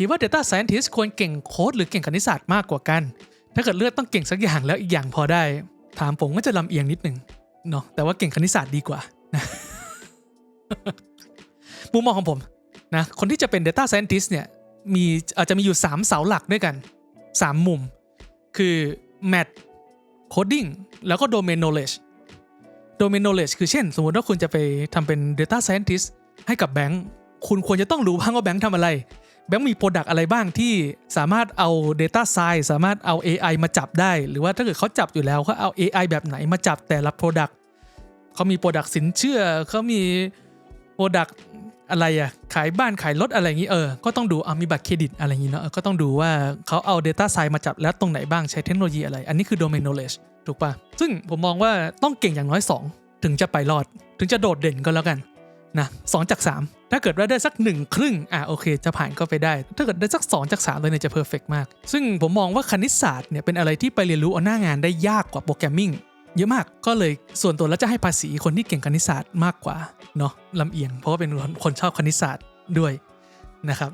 คิดว่า Data Scientist ควรเก่งโค้ดหรือเก่งคณิตศาสตร์มากกว่ากัน ถ้าเกิดเลือกต้องเก่งสักอย่างแล้วอีกอย่างพอได้ ถามผมก็จะลำเอียงนิดหนึ่งเนาะแต่ว่าเก่งคณิตศาสตร์ดีกว่ามุมมองของผมนะคนที่จะเป็น Data Scientist เนี่ยมีอาจจะมีอยู่ 3 เสาหลักด้วยกัน 3 มุม คือ Math Coding แล้วก็ Domain Knowledge Domain Knowledge คือเช่น สมมติว่าคุณจะไปทำเป็น Data Scientist ให้กับแบงค์คุณควรจะต้องรู้บ้างว่าแบงค์ทำอะไร แบงค์มีโปรดักอะไรบ้างที่สามารถเอา Data Science สามารถเอา AI มาจับได้ หรือว่าถ้าเกิดเขาจับอยู่แล้วเขาเอา AI แบบไหนมาจับแต่ละ Product เขามี Product สินเชื่อเขามี Product อะไรอะขายบ้านขายรถอะไรอย่างนี้เออ ก็ต้องดูเอามีบัตรเครดิตอะไรอย่างนี้เนาะก็ต้องดูว่าเขาเอา Data Science มาจับแล้วตรงไหนบ้างใช้เทคโนโลยีอะไร อันนี้คือ Domain Knowledge ถูกปะซึ่งผมมองว่าต้องเก่งอย่างน้อย 2 ถึงจะไปรอด ถึงจะโดดเด่นก็แล้วกัน นะสองจาก 3 ถ้าเกิดว่าได้สักหนึ่งครึ่ง อะโอเค จะผ่านก็ไปได้ ถ้าเกิดได้สัก 2 จาก 3 เลยเนี่ยจะเพอร์เฟกมาก ซึ่งผมมองว่าคณิตศาสตร์เนี่ยเป็นอะไรที่ไปเรียนรู้เอาหน้างานได้ยากกว่าโปรแกรมมิ่งเยอะมากก็เลยส่วนตัวแล้วจะให้ภาษีคนที่เก่งคณิตศาสตร์มากกว่าเนาะลำเอียง เพราะว่าเป็นคนชอบคณิตศาสตร์ด้วยนะครับ